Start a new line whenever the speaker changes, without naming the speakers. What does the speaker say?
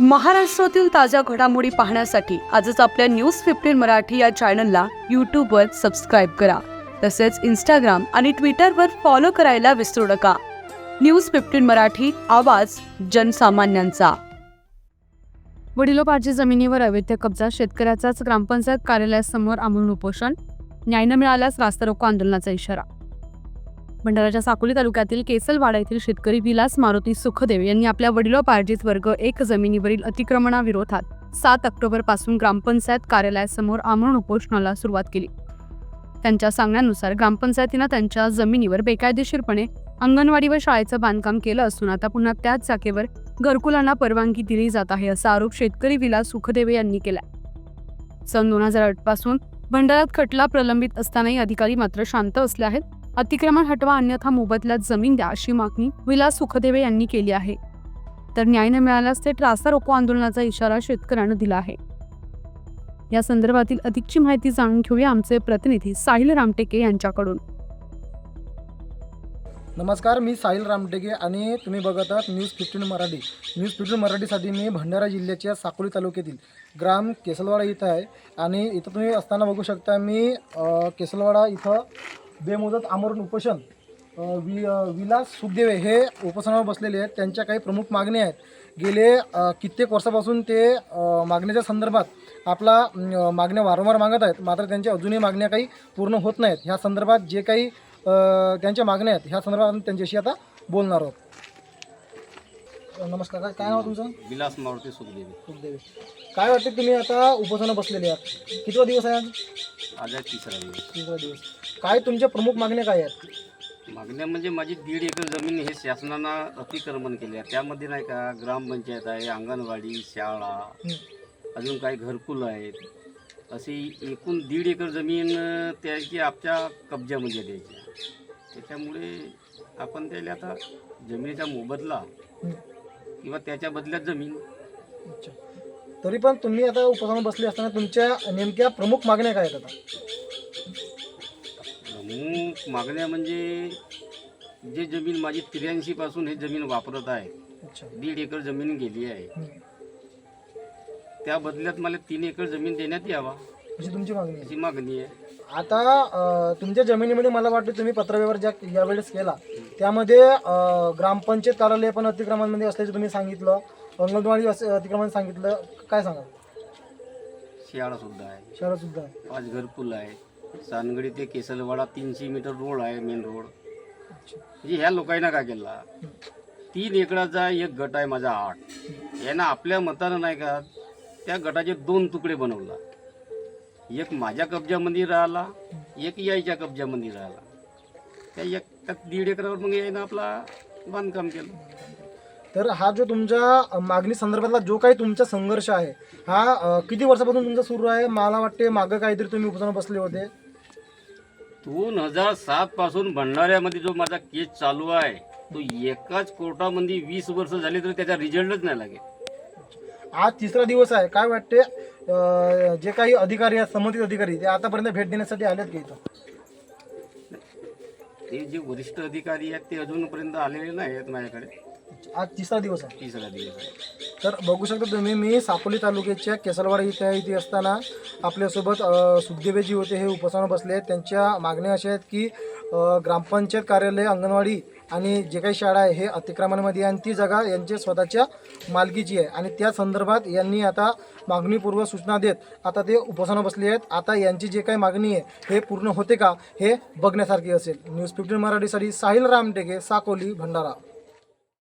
महाराष्ट्रातील ताज्या घडामोडी पाहण्यासाठी आजच आपल्या न्यूज फिफ्टीन मराठी या चॅनलला यूट्यूबवर सबस्क्राईब करा. तसेच इंस्टाग्राम आणि ट्विटरवर फॉलो करायला विसरू नका. न्यूज फिफ्टीन मराठी आवाज जनसामान्यांचा. वडिलोपार्जी जमिनीवर अवैध कब्जा शेतकऱ्याचाच ग्रामपंचायत कार्यालयासमोर आमूल उपोषण. न्याय न मिळाल्यास रास्ता रोको आंदोलनाचा इशारा. भंडाराच्या साकोली तालुक्यातील केसलवाडा येथील शेतकरी विलास मारुती सुखदेव यांनी आपल्या वडिलोपार्जित वर्ग एक जमिनीवरील अतिक्रमणाविरोधात सात ऑक्टोबरपासून ग्रामपंचायत कार्यालयासमोर आमरण उपोषणाला सुरुवात केली. त्यांच्या सांगण्यानुसार ग्रामपंचायतीनं त्यांच्या जमिनीवर बेकायदेशीरपणे अंगणवाडी व शाळेचं बांधकाम केलं असून आता पुन्हा त्याच जागेवर घरकुलांना परवानगी दिली जात आहे असा आरोप शेतकरी विलास सुखदेवे यांनी केला सन दोन हजार आठपासून भंडारात खटला प्रलंबित असतानाही अधिकारी मात्र शांत असले आहेत. अतिक्रमण हटवा अन्यथा मोबदल्यात जमीन द्या अशी मागणी विलास सुखदेवे यांनी केली आहे. तर न्याय न मिळाल्यास ते रास्ता रोको आंदोलनाचा इशारा शेतकऱ्यांना दिला आहे. या संदर्भातील अधिकची माहिती जाणून घेऊया आमचे प्रतिनिधी साहिल रामटेके यांच्याकडून.
नमस्कार मी साहिल रामटेके आणि तुम्ही बघत आहात news fifteen Marathi. News fifteen मराठीसाठी मी भंडारा जिल्ह्याच्या साकोली तालुक्यातील ग्राम केसलवाडा इथं आहे आणि इथं तुम्ही असताना बघू शकता मी केसलवाडा इथं बेमुदत आमरण उपोषण वि विलास सुखदेवे हे उपोषणावर बसलेले आहेत. त्यांच्या काही प्रमुख मागण्या आहेत. गेले कित्येक वर्षापासून ते मागण्याच्या संदर्भात आपला मागण्या वारंवार मागत आहेत. मात्र त्यांच्या अजूनही मागण्या काही पूर्ण होत नाहीत. ह्या संदर्भात जे काही त्यांच्या मागण्या आहेत ह्या संदर्भात आपण त्यांच्याशी आता बोलणार आहोत. नमस्कार. काय काय नाव तुमचं?
विलास मारुती सुखदेवी.
सुखदेवे. काय वाटते तुम्ही आता उपोषणं बसलेले आहात? कितवा दिवस आहे आज?
तिसरा दिवस.
तिसरा दिवस. काय तुमच्या प्रमुख मागण्या काय आहेत?
मागण्या म्हणजे माझी दीड एकर जमीन हे शासनानं अतिक्रमण केले आहे. त्यामध्ये नाही का ग्रामपंचायत आहे अंगणवाडी शाळा. अजून काही घरकुल आहेत. अशी एकूण दीड एकर जमीन अं, त्याची आपल्या कब्जामध्ये द्यायची त्याच्यामुळे आपण त्याला आता जमिनीचा मोबदला
हं.
किंवा त्याच्या बदल्यात जमीन.
अच्छा. तरी पण तुम्ही आता उपोषणावर बसले असताना तुमच्या नेमक्या प्रमुख मागण्या काय आहेत आता?
प्रमुख मागण्या म्हणजे जे जमीन माझी त्र्याऐंशी पासून हे जमीन वापरत आहे
अच्छा.
दीड एकर जमीन गेली आहे. त्या बदल्यात मला तीन एकर जमीन देण्यात यावा
अशी तुमची मागणी आहे.
अशी मागणी आहे.
आता अ, तुमच्या जमिनीमध्ये मला वाटतं तुम्ही पत्रव्यवहार ज्या यावेळेस केला त्यामध्ये अ, ग्रामपंचायत कार्यालय पण अतिक्रमणमध्ये असल्याचं तुम्ही सांगितलं अंगणवाडी अस- अतिक्रमण सांगितलं काय सांगा
शाळा सुद्धा आहे.
शहरात सुद्धा आहे.
पाच घरकुल आहे. सानगडी ते केसलवाडा तीनशे मीटर रोड आहे मेन रोड. म्हणजे ह्या लोकांना काय केला? तीन एकराचा एक गट आहे माझा आठ. यानं आपल्या मतानं नाही का त्या गटाचे दोन तुकडे बनवला. एक माझ्या कब्जामध्ये राहिला एक यायच्या कब्जामध्ये राहिला. त्या एक त्या दीड एकरावर मग यायनं आपला बांधकाम केलं.
तर हा जो तुमच्या मागणी संदर्भातला जो काही तुमचा संघर्ष आहे हा अ, किती वर्षापासून तुमचा सुरू आहे? मला वाटते मागं काहीतरी तुम्ही उपोषणावर बसले होते.
दोन हजार सात पासून भंडाऱ्यामध्ये जो माझा केस चालू आहे तो एकाच कोर्टामध्ये वीस वर्ष झाले तर त्याचा रिझल्टच नाही लागेल.
आज तिसरा दिवस आहे. काय वाटते अ, जे काही अधिकारी आहेत संबंधित अधिकारी ते आतापर्यंत भेट देण्यासाठी आलेत का इथं?
ते जे वरिष्ठ अधिकारी आहेत ते अजूनपर्यंत आलेले नाही आहेत माझ्याकडे.
आज तिसरा दिवस आहे.
तिसरा दिवस आहे.
तर बघू शकता तुम्ही मी सापोली तालुक्याच्या केसलवाडा इथे इथे असताना आपल्यासोबत सुखदेवेजी होते. हे उपोषणावर बसले आहेत. त्यांच्या मागण्या अशा आहेत की ग्रामपंचायत कार्यालय अंगणवाडी आणि जे काही शाळा आहे हे अतिक्रमणामध्ये आहे. आणि ती जागा यांच्या स्वतःच्या मालकीची आहे. आणि त्या संदर्भात यांनी आता मागणीपूर्व सूचना देत आता ते उपोषणावर बसले आहेत. आता यांची जे काही मागणी आहे हे पूर्ण होते का हे बघण्यासारखे असेल. न्यूज फिफ्टीन मराठीसाठी साहिल रामटेके साकोली भंडारा.